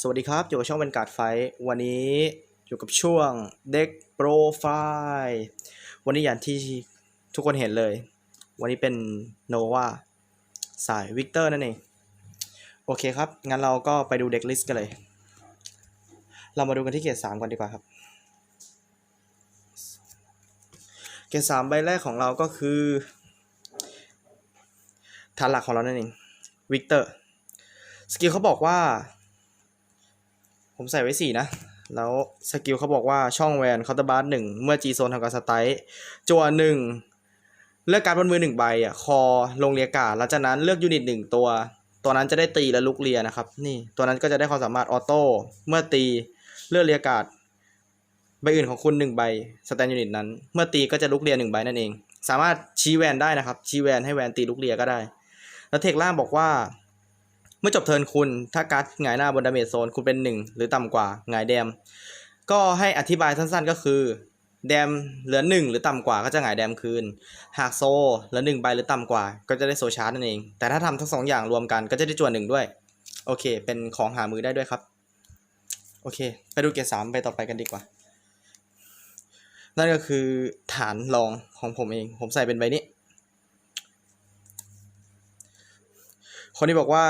สวัสดีครับ อยู่กับช่องเป็นการ์ดไฟ วันนี้อยู่กับช่วงเด็กโปรไฟล์วันนี้อย่างที่ทุกคนเห็นเลย วันนี้เป็นโนวาสายวิกเตอร์นั่นเอง โอเคครับ งั้นเราก็ไปดูเด็กลิสต์กันเลย เรามาดูกันที่เกรดสามก่อนดีกว่าครับ เกรดสามใบแรกของเราก็คือฐานหลักของเรานั่นเองวิกเตอร์สกิลเขาบอกว่า ผมใส่ไว้สี่นะ แล้วสกิลเขาบอกว่าช่องแวนเคาน์เตอร์บาร์หนึ่งเมื่อจีโซนทำการสไตล์จัวหนึ่งเลือกการบนมือหนึ่งใบอะคอลงเรียกาศหลังจากนั้นเลือกยูนิตหนึ่งตัว ตัวนั้นจะได้ตีและลุกเรียนะครับ นี่ตัวนั้นก็จะได้ความสามารถออโต้เมื่อตีเลือกเรียกาศใบอื่นของคุณหนึ่งใบสแตนยูนิตนั้น เมื่อตีก็จะลุกเรียหนึ่งใบนั่นเอง สามารถชี้แวนได้นะครับชี้แวนให้แวนตีลุกเรียก็ได้ แล้วเทคล่างบอกว่า เมื่อจบเทิร์นคุณ ถ้าการ์ดหงายหน้าบนดาเมจโซนคุณเป็นหนึ่งหรือต่ำกว่าหงายแดม ก็ให้อธิบายสั้นๆก็คือ แดมเหลือหนึ่งหรือต่ำกว่าก็จะหงายแดมคืน หากโซเหลือหนึ่งใบหรือต่ำกว่า ก็จะได้โซชาร์จนั่นเอง แต่ถ้าทำทั้งสองอย่างรวมกันก็จะได้จวนหนึ่งด้วย โอเค เป็นของหามือได้ด้วยครับ โอเค ไปดูเกรดสามไปต่อไปกันดีกว่า นั่นก็คือฐานรองของผมเอง ผมใส่เป็นใบนี้คนที่บอกว่า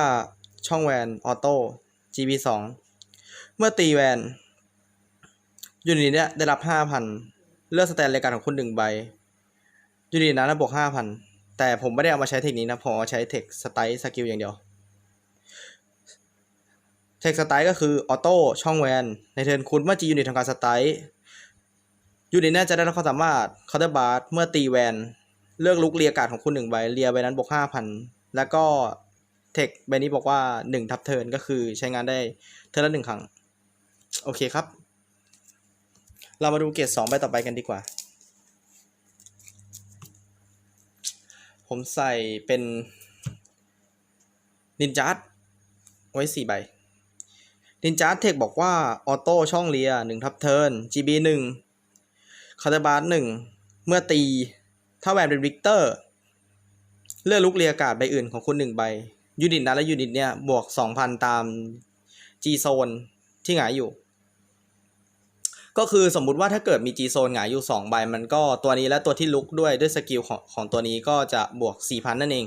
ช่องแวนออโต้ GB สองเมื่อตีแวนยูนิตเนี้ยได้รับห้าพันเลือกสแตนรายการของคุณหนึ่งใบยูนิตนั้นบวกห้าพันแต่ผมไม่ได้เอามาใช้เทคนี้นะ ผมเอาใช้เทคสไตล์สกิลอย่างเดียว เทคสไตล์ก็คือออโต้ช่องแวน ในเทิร์นคุณเมื่อจียูนิตทำการสไตล์ยูนิตเนี้ยจะได้รับความสามารถคาร์เตอร์บาร์เมื่อตีแวน เลือกลุกเรียการ์ดของคุณหนึ่งใบเรียใบนั้นบวกห้าพันแล้วก็ เทคใบนี้บอกว่าหนึ่งทับเทิร์นก็คือใช้งานได้เทิร์นละหนึ่งครั้ง โอเคครับ เรามาดูเกรดสองใบต่อไปกันดีกว่า ผมใส่เป็นนินจาร์ดไว้สี่ใบนินจาร์ดเทคบอกว่า ออโต้ช่องเลียหนึ่งทับเทิร์น GB หนึ่งคาร์บาร์หนึ่งเมื่อตี ถ้าแวนเป็นวิกเตอร์ เลือกลุกเรียกาศใบอื่นของคุณหนึ่งใบ ยูนิตนั้นและยูนิตเนี่ยบวกสองพันตาม G โซนที่หงายอยู่ ก็คือสมมุติว่าถ้าเกิดมี G โซนหงายอยู่สองใบ มันก็ตัวนี้และตัวที่ลุกด้วยด้วยสกิลของของตัวนี้ก็จะบวกสี่พันนั่นเอง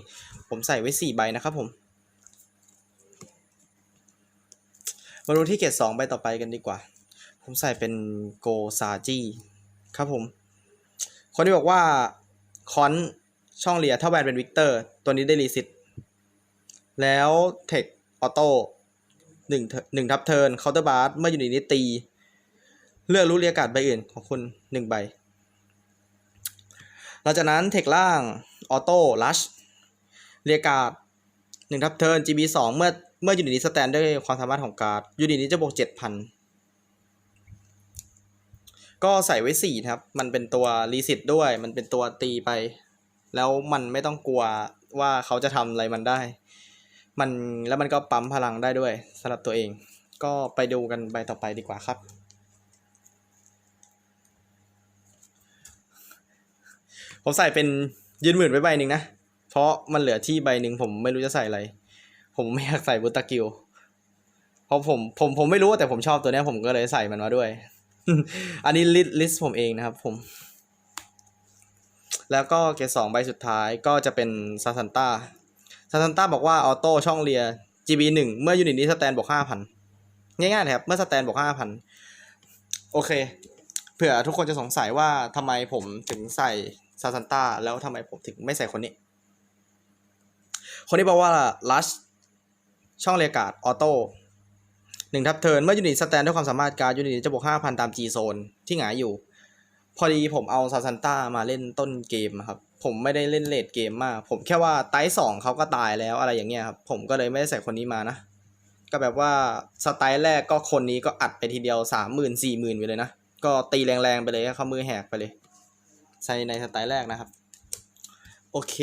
ผมใส่ไว้สี่ใบนะครับผม มาดูที่เกรดสองใบต่อไปกันดีกว่า ผมใส่เป็นโกซาจิครับผม คนที่บอกว่าคอนช่องเลียถ้าแวนเป็นวิกเตอร์ ตัวนี้ได้รีสิต แล้วเทคออโต้หนึ่งหนึ่งทับเทิร์นเคาน์เตอร์บาร์เมื่ออยู่ในนี้ตี เลือกรู้เรียการ์ดใบอื่นของคุณหนึ่งใบ หลังจากนั้นเทคล่างออโต้ลัชเรียการ์ดหนึ่งทับเทิร์น GB สองเมื่อเมื่ออยูนิตนี้สแตนด้วยความสามารถของการ์ดยูนิตนี้จะบวกเจ็ดพันก็ใส่ไว้สี่ครับ มันเป็นตัวรีสิตด้วย มันเป็นตัวตีไป แล้วมันไม่ต้องกลัวว่าเขาจะทำอะไรมันได้ มันแล้วมันก็ปั๊มพลังได้ด้วยสำหรับตัวเอง ก็ไปดูกันใบต่อไปดีกว่าครับ ผมใส่เป็นยืนหมื่นไว้ใบหนึ่งนะ เพราะมันเหลือที่ใบหนึ่งผมไม่รู้จะใส่อะไร ผมไม่อยากใส่บุตากิลเพราะผมผมผมไม่รู้แต่ผมชอบตัวเนี้ยผมก็เลยใส่มันมาด้วย อันนี้ลิสลิสผมเองนะครับผม แล้วก็เกสองใบสุดท้ายก็จะเป็นซาซันต้า ซาซันต้าบอกว่าออโต้ช่องเรีย GB หนึ่งเมื่อยูนิตนี้สแตนบวกห้าพันง่ายๆนะครับ เมื่อสแตนบวกห้าพันโอเค เผื่อทุกคนจะสงสัยว่าทำไมผมถึงใส่ซาซันต้าแล้วทำไมผมถึงไม่ใส่คนนี้ คนนี้บอกว่าลัชช่องเรียกาดออโต้หนึ่งทับเทิร์นเมื่อยูนิตสแตนด้วยความสามารถการยูนิตจะบวกห้าพันตาม G โซนที่หงายอยู่ พอดีผมเอาซาซันต้ามาเล่นต้นเกมครับ ผมไม่ได้เล่นเลดเกมมาก ผมแค่ว่าไตสองเขาก็ตายแล้วอะไรอย่างเงี้ยครับ ผมก็เลยไม่ได้ใส่คนนี้มานะ ก็แบบว่าสไตล์แรกก็คนนี้ก็อัดไปทีเดียวสามหมื่นสี่หมื่นไปเลยนะ ก็ตีแรงๆไปเลยเขามือแหกไปเลย ใส่ในสไตล์แรกนะครับ โอเค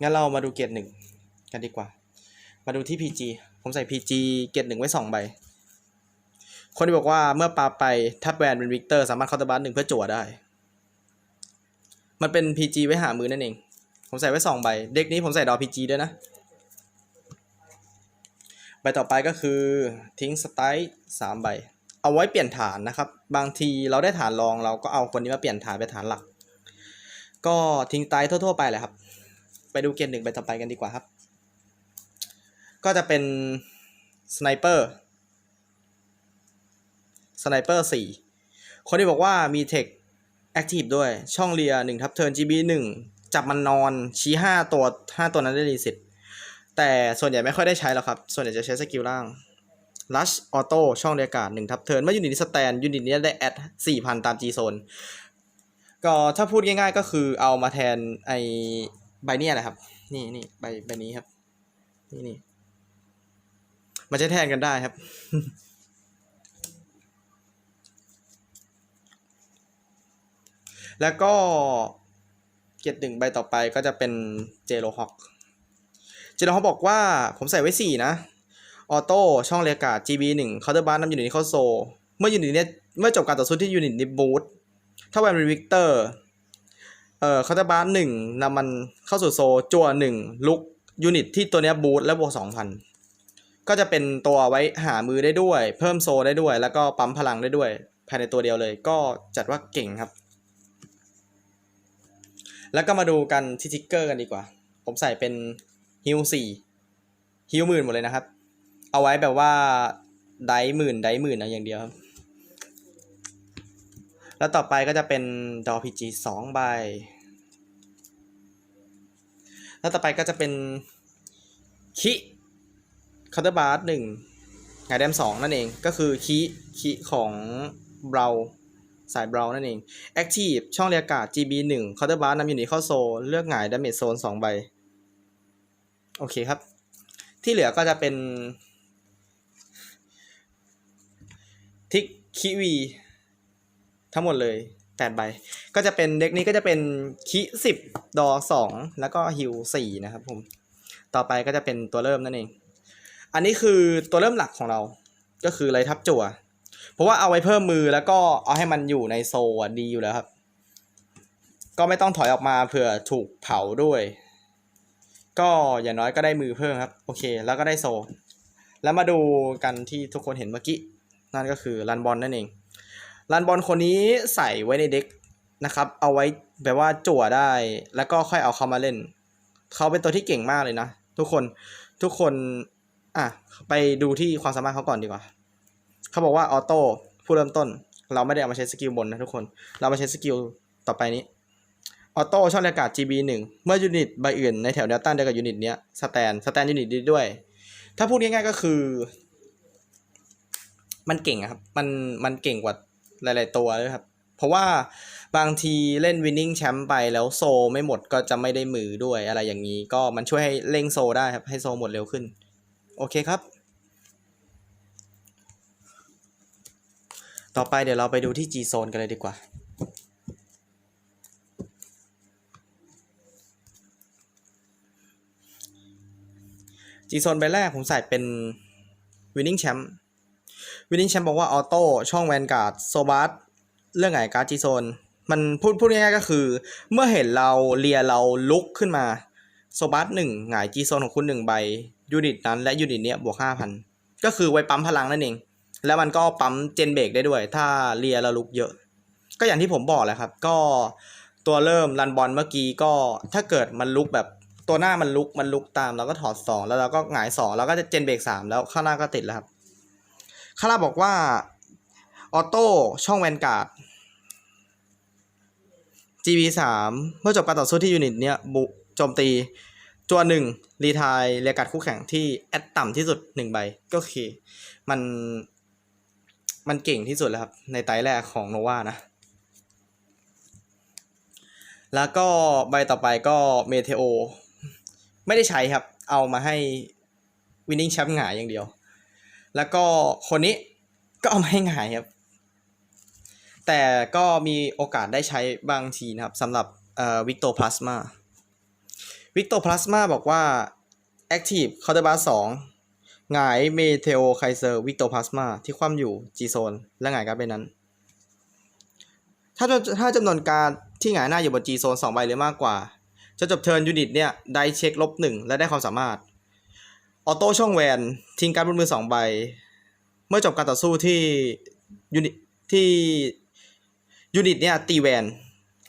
งั้นเรามาดูเกรดหนึ่งกันดีกว่า มาดูที่ PG ผมใส่ PG เกรดหนึ่งไว้สองใบคนที่บอกว่าเมื่อปาไปทับแวนเป็นวิกเตอร์สามารถเคาน์เตอร์บัสหนึ่งเพื่อจั่วได้ มันเป็น PG ไว้หามือนั่นเอง ผมใส่ไว้สองใบ เด็กนี้ผมใส่ดอ PG ด้วยนะ ใบต่อไปก็คือทิ้งสไตล์สามใบ เอาไว้เปลี่ยนฐานนะครับ บางทีเราได้ฐานรองเราก็เอาคนนี้มาเปลี่ยนฐานเป็นฐานหลัก ก็ทิ้งไตล์ทั่ว ๆ ไปแหละครับ ไปดูเกณฑ์หนึ่งใบต่อไปกันดีกว่าครับ ก็จะเป็นสไนเปอร์สไนเปอร์สี่คนที่บอกว่ามีเทค แอคทีฟด้วยช่องเรียหนึ่งทับเทิร์น GB หนึ่งจับมันนอนชี้ห้าตัวห้าตัวนั้นได้รีสิทธิ์แต่ส่วนใหญ่ไม่ค่อยได้ใช้หรอกครับ ส่วนใหญ่จะใช้สกิลล่าง Rush Auto ช่องเรียกการหนึ่งทับเทิร์นเมื่อยูนิตนี้สแตนยูนิตนี้ได้แอดสี่พันตาม G Zone ก็ถ้าพูดง่ายๆก็คือเอามาแทนไอใบเนี้ยแหละครับ นี่นี่ใบใบนี้ครับ นี่นี่มันจะแทนกันได้ครับ แล้วก็เกียรติหนึ่งใบต่อไปก็จะเป็นเจโรฮอกเจโรฮอกบอกว่าผมใส่ไว้สี่นะ ออโต้ช่องเรียการ์ด GB หนึ่งเคาน์เตอร์บาร์นำยูนิตนี้เข้าโซ เมื่อยูนิตเนี้ยเมื่อจบการต่อสู้ที่ยูนิตนี้บูทถ้าแวนเป็นวิกเตอร์ เอ่อเคาน์เตอร์บาร์หนึ่งนำมันเข้าสู่โซจั่วหนึ่งลุกยูนิตที่ตัวเนี้ยบูทและบวกสองพันก็จะเป็นตัวไว้หามือได้ด้วย เพิ่มโซได้ด้วย แล้วก็ปั๊มพลังได้ด้วย ภายในตัวเดียวเลย ก็จัดว่าเก่งครับ แล้วก็มาดูกันที่ทิกเกอร์กันดีกว่า ผมใส่เป็นฮิวสี่ฮิวหมื่นหมดเลยนะครับ เอาไว้แบบว่าไดหมื่นไดหมื่นนะอย่างเดียวครับ แล้วต่อไปก็จะเป็นดอพีจีสองใบ แล้วต่อไปก็จะเป็นคิคาร์เตอร์บาร์หนึ่งไงแดมสองนั่นเอง ก็คือคิคิของเรา สายบราวนั่นเอง Active ช่องเรียกการ์ด GB 1 c o u n t e r bar นำยูนิตเข้าโซนเลือกหงาย damage zone 2ใบ โอเคครับ ที่เหลือก็จะเป็น ทิกคิวี ทั้งหมดเลย8ใบ ก็จะเป็นเด็กนี้ก็จะเป็นคิ10ดอ2แล้วก็ฮิว4นะครับผม ต่อไปก็จะเป็นตัวเริ่มนั่นเอง อันนี้คือตัวเริ่มหลักของเรา ก็คือไรทับจั่ว เพราะว่าเอาไว้เพิ่มมือแล้วก็เอาให้มันอยู่ในโซอ่ดีอยู่แล้วครับ ก็ไม่ต้องถอยออกมาเผื่อถูกเผาด้วย ก็อย่างน้อยก็ได้มือเพิ่มครับ โอเค แล้วก็ได้โซ แล้วมาดูกันที่ทุกคนเห็นเมื่อกี้ นั่นก็คือรันบอลนั่นเองรันบอลคนนี้ใส่ไว้ในเด็กนะครับ เอาไว้แบบว่าจั่วได้ แล้วก็ค่อยเอาเขามาเล่น เขาเป็นตัวที่เก่งมากเลยนะ ทุกคน ทุกคน อะ ไปดูที่ความสามารถเขาก่อนดีกว่า เขาบอกว่าออโต้ผู้เริ่มต้น เราไม่ได้เอามาใช้สกิลบนนะทุกคน เรามาใช้สกิลต่อไปนี้ออโต้ช่องอากาศ GB 1 เมื่อยูนิตใบอื่นในแถวแนวต้าเดียวกับยูนิตเนี้ยสแตนสแตนยูนิตดีด้วย ถ้าพูดง่ายๆก็คือ มันเก่งครับ มันมันเก่งกว่าหลายๆตัวเลยครับ เพราะว่าบางทีเล่นวินนิ่งแชมป์ไปแล้วโซไม่หมดก็จะไม่ได้มือด้วยอะไรอย่างนี้ ก็มันช่วยให้เร่งโซได้ครับ ให้โซหมดเร็วขึ้น โอเคครับ ต่อไปเดี๋ยวเราไปดูที่ G Zone กันเลยดีกว่า G Zone ใบแรกผมใส่เป็น Winning Champ Winning Champ บอกว่าออโต้ช่องแวนการ์ดโซบัสเรื่องไหนการ์ด G Zone มันพูดพูดง่ายๆก็คือ เมื่อเห็นเราเลียเราลุกขึ้นมาโซบัสหนึ่งหงาย G Zone ของคุณหนึ่งใบยูนิตนั้นและยูนิตเนี้ยบวกห้าพันก็คือไว้ปั๊มพลังนั่นเอง แล้วมันก็ปั๊มเจนเบรกได้ด้วย ถ้าเลียแล้วลุกเยอะ ก็อย่างที่ผมบอกแหละครับ ก็ตัวเริ่มรันบอลเมื่อกี้ก็ถ้าเกิดมันลุกแบบตัวหน้ามันลุกมันลุกตามเราก็ถอดสองแล้วเราก็หงายสองแล้วก็จะเจนเบรกสามแล้วข้างหน้าก็ติดแล้วครับข้างล่าบอกว่าออโต้ช่องแวนการ์ด GB สามเมื่อจบการต่อสู้ที่ยูนิตเนี้ยบุโจมตีจวหนึ่งรีทายเรียกการดคู่แข่งที่แอดต่ำที่สุดหนึ่งใบก็คือมัน มันเก่งที่สุดแล้วครับ ในไตรแรกของโนวานะ แล้วก็ใบต่อไปก็เมเทโอไม่ได้ใช้ครับ เอามาให้วินนิ่งแชมป์หงายอย่างเดียว แล้วก็คนนี้ก็เอามาให้หงายครับ แต่ก็มีโอกาสได้ใช้บางทีนะครับสำหรับวิกโตพลาสมาวิกโตพลาสมาบอกว่า Active c o u n t e r b a r 2 หงายเมเทโอไคเซอร์วิกโตพลาสมาที่คว่ำอยู่ G Zone และหงายการ์ดใบนั้น ถ้าถ้าจำนวนการที่หงายหน้าอยู่บน G Zone 2ใบหรือมากกว่า จะจบเทิร์นยูนิตเนี่ยได้เช็คลบหนึ่งและได้ความสามารถ ออโต้ช่องแวนทิ้งการดบนมือสองใบ เมื่อจบการต่อสู้ที่ยูนิตที่ยูนิตเนี่ยตีแวน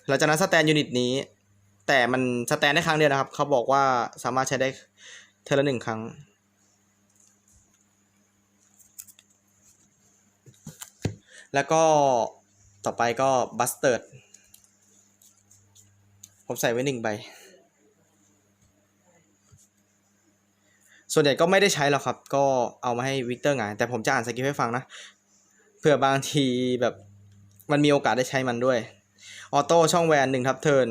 หลังจากนั้นสแตนยูนิตนี้ แต่มันสแตนได้ครั้งเดียวนะครับ เขาบอกว่าสามารถใช้ได้เทอละหนึ่งครั้ง แล้วก็ต่อไปก็บัสเติร์ดผมใส่ไว้หนึ่งใบ ส่วนใหญ่ก็ไม่ได้ใช้หรอกครับ ก็เอามาให้วิกเตอร์งายแต่ผมจะอ่านสกิลให้ฟังนะ เผื่อบางทีแบบมันมีโอกาสได้ใช้มันด้วย ออโต้ช่องแวนหนึ่งทับเทิร์น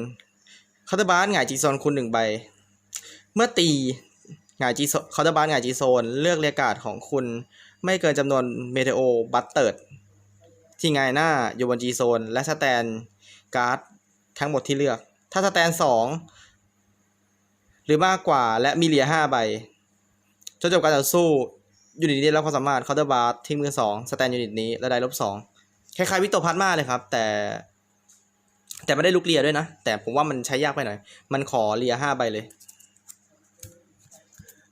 คาร์บาสหงายจีโซนคุณหนึ่งใบ เมื่อตีหงายจีโซคาร์บาสหงายจีโซน เลือกเรียการ์ดของคุณไม่เกินจำนวนเมเทโอบัตเติร์ด ที่หงหน้าอยู่บนจีโซนและสแตนการ์ดทั้งหมดที่เลือก ถ้าสแตนสองหรือมากกว่าและมีเหลียห้าใบจนจบการต่อสู้ยูนิตนี้ได้รับความสามารถเคาน์เตอร์บาร์ทิ้งมือสองสแตนยูนิตนี้และได้ลบสองคล้ายๆวิโตพาร์มาเลยครับ แต่ แต่ไม่ได้ลุกเลียด้วยนะ แต่ผมว่ามันใช้ยากไปหน่อย มันขอเลียห้าใบเลย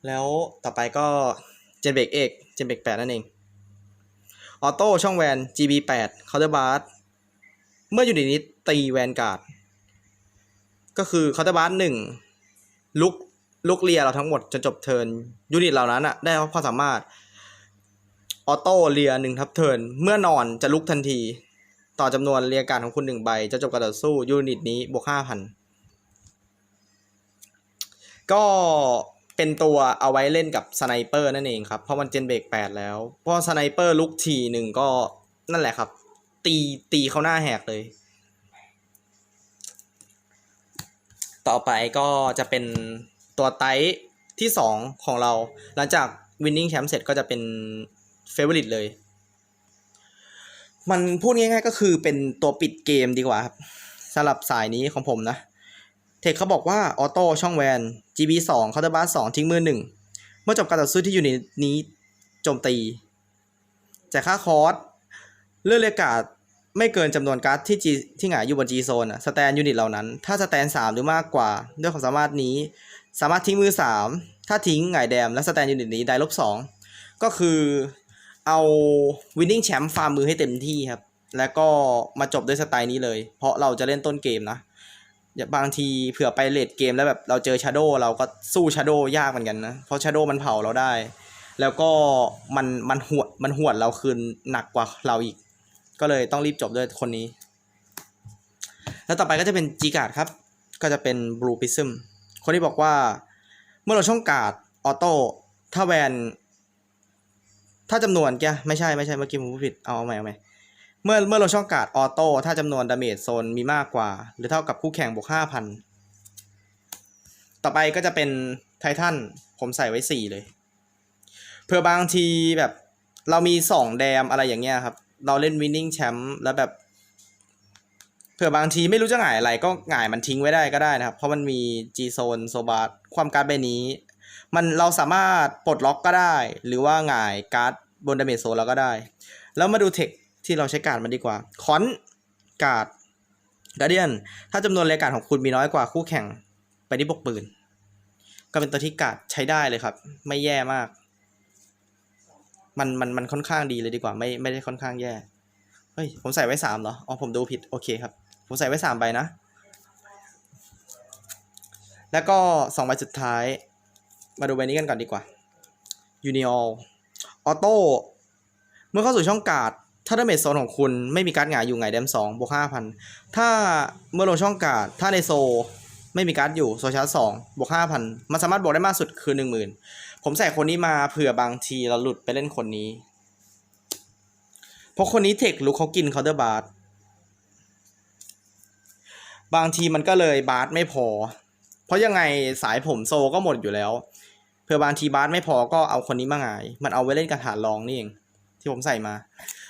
แล้วต่อไปก็เจนเบกเอกเจนเบกแปดนั่นเอง ออโต้ช่องแวน GB แปดเคาน์เตอร์บาร์เมื่อยูนิตนี้ตีแวนการ์ด ก็คือเคาน์เตอร์บาร์หนึ่งลุกลุกเลียเราทั้งหมดจนจบเทิร์นยูนิตเหล่านั้นอะได้รับความสามารถออโต้เลียหนึ่งทับเทิร์นเมื่อนอนจะลุกทันที ต่อจำนวนเรียการของคุณหนึ่งใบ จะจบการต่อสู้ยูนิตนี้บวกห้าพันก็ เป็นตัวเอาไว้เล่นกับสไนเปอร์นั่นเองครับ เพราะมันเจนเบรกแปดแล้ว เพราะสไนเปอร์ลุกทีหนึ่งก็นั่นแหละครับ ตีตีเขาหน้าแหกเลย ต่อไปก็จะเป็นตัวไตที่ 2 ของเรา หลังจาก winning champ เสร็จก็จะเป็น favorite เลย มันพูดง่ายๆก็คือเป็นตัวปิดเกมดีกว่าครับสำหรับสายนี้ของผมนะ ทคเขาบอกว่าออโต้ช่องแวน GB 2 counter bar 2ทิ้งมือ 1 เมื่อจบการต่อสู้ที่อยู่ในนี้โจมตีจ่ายค่าคอร์สเลือกเรียกการ์ดไม่เกินจำนวนการ์ดที่ G ที่หงายอยู่บน G โซนสแตนยูนิตเหล่านั้น ถ้าสแตน 3 หรือมากกว่า ด้วยความสามารถนี้ สามารถทิ้งมือ 3 ถ้าทิ้งหงายแดมและสแตนยูนิตนี้ได้ลบ2ก็คือเอา winning champ ฟาร์มมือให้เต็มที่ครับ แล้วก็มาจบด้วยสไตล์นี้เลย เพราะเราจะเล่นต้นเกมนะ บางทีเผื่อไปเลดเกมแล้วแบบเราเจอชาโดเราก็สู้ชาโดยากเหมือนกันนะ เพราะชาโดมันเผาเราได้ แล้วก็มันมันหวดมันหวดเราคืนหนักกว่าเราอีก ก็เลยต้องรีบจบด้วยคนนี้ แล้วต่อไปก็จะเป็นจีการ์ดครับ ก็จะเป็นบลูพิซึมคนที่บอกว่า เมื่อเราช่องการ์ดออโต้ถ้าแวน ถ้าจำนวนแกไม่ใช่ไม่ใช่เมื่อกี้ผมพูดผิดเอาเอาใหม่เอาใหม่ เมื่อเมื่อเราช่องการ์ดออโต้ถ้าจำนวนดาเมจโซนมีมากกว่า หรือเท่ากับคู่แข่งบวกห้าพันต่อไปก็จะเป็นไททันผมใส่ไว้สี่เลย เพื่อบางทีแบบเรามีสองแดมอะไรอย่างเงี้ยครับ เราเล่นวินนิ่งแชมป์แล้วแบบเผื่อบางทีไม่รู้จะหงายอะไรก็หงายมันทิ้งไว้ได้ก็ได้นะครับ เพราะมันมี G โซนโซบาร์ความการ์ดใบนี้ มันเราสามารถปลดล็อกก็ได้ หรือว่าหงายการ์ดบนดาเมจโซนเราก็ได้ แล้วมาดูเทค ที่เราใช้การ์ดมันดีกว่าคอนการ์ดการเดียนถ้าจำนวนรายการของคุณมีน้อยกว่าคู่แข่งไปที่บกปืน ก็เป็นตัวที่การ์ดใช้ได้เลยครับ ไม่แย่มาก มันมันมันค่อนข้างดีเลยดีกว่า ไม่ไม่ได้ค่อนข้างแย่เฮ้ยผมใส่ไว้สามเหรออ๋อผมดูผิดโอเคครับ ผมใส่ไว้สามใบนะ แล้วก็สองใบสุดท้าย มาดูใบนี้กันก่อนดีกว่า Union Auto เมื่อเข้าสู่ช่องการ์ด ถ้าดาเมจโซนของคุณไม่มีการ์ดหงายอยู่หงายแดมสองบวกห้าพันถ้าเมื่อลงช่องการ์ดถ้าในโซไม่มีการ์ดอยู่โซชาร์จสองบวกห้าพันมันสามารถบวกได้มากสุดคือหนึ่งหมื่นผมใส่คนนี้มาเผื่อบางทีเราหลุดไปเล่นคนนี้ เพราะคนนี้เทคลุกเขากินเคาน์เตอร์บาร์บางทีมันก็เลยบาร์ไม่พอ เพราะยังไงสายผมโซก็หมดอยู่แล้วเผื่อบางทีบาร์ไม่พอก็เอาคนนี้มาหงายมันเอาไว้เล่นกระถานรองนี่เองที่ผมใส่มา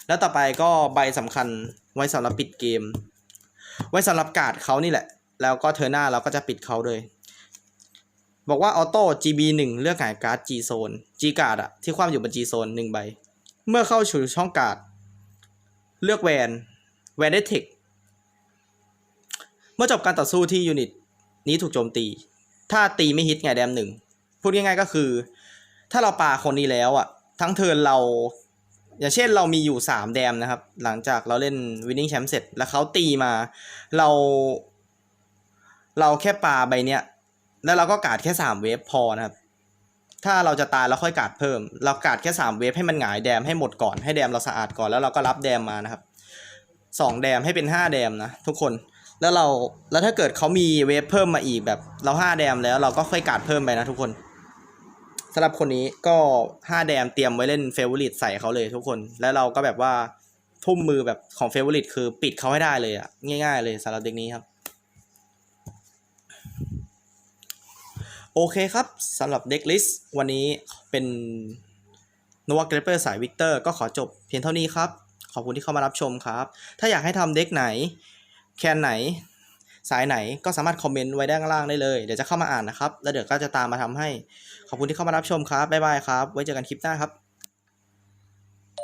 แล้วต่อไปก็ใบสำคัญไว้สำหรับปิดเกม ไว้สำหรับการ์ดเขานี่แหละ แล้วก็เทอร์หน้าเราก็จะปิดเขาเลยบอกว่าออโต้ GB 1เลือกหายการ์ด G โซน G การ์ดอะที่คว่ำอยู่บน G โซนหนึ่งใบ เมื่อเข้าสู่ช่องการ์ด เลือกแวนแวนได้เทคเมื่อจบการต่อสู้ที่ยูนิต นี้ถูกโจมตี ถ้าตีไม่ฮิตไงแดมหนึ่งพูดง่ายๆก็คือ ถ้าเราปาคนนี้แล้วอะทั้งเทิร์นเรา อย่างเช่นเรามีอยู่สามแดมนะครับ หลังจากเราเล่นวินนิ่งแชมป์เสร็จ แล้วเขาตีมา เรา เราแค่ปาใบเนี้ย แล้วเราก็กาดแค่สามเวฟพอนะครับ ถ้าเราจะตายเราค่อยกาดเพิ่ม เรากาดแค่สามเวฟให้มันหงายแดมให้หมดก่อนให้แดมเราสะอาดก่อนแล้วเราก็รับแดมมานะครับสองแดมให้เป็นห้าแดมนะทุกคนแล้วเราแล้วถ้าเกิดเขามีเวฟเพิ่มมาอีกแบบเราห้าแดมแล้วเราก็ค่อยกาดเพิ่มไปนะทุกคน สำหรับคนนี้ก็ห้าแดมเตรียมไว้เล่นเฟเวอริตใส่เขาเลยทุกคน แล้วเราก็แบบว่าทุ่มมือแบบของเฟเวอริตคือปิดเขาให้ได้เลยอะง่ายๆเลยสำหรับเด็กนี้ครับ โอเคครับสำหรับเด็กลิสต์วันนี้เป็นนว a เกรเปอร์สายวิกเตอร์ก็ขอจบเพียงเท่านี้ครับ ขอบคุณที่เข้ามารับชมครับ ถ้าอยากให้ทำเด็กไหน แคนไหน สายไหนก็สามารถคอมเมนต์ไว้ด้านล่างได้เลย เดี๋ยวจะเข้ามาอ่านนะครับ แล้วเดี๋ยวก็จะตามมาทำให้ ขอบคุณที่เข้ามารับชมครับ บ๊ายบายครับ ไว้เจอกันคลิปหน้าครับ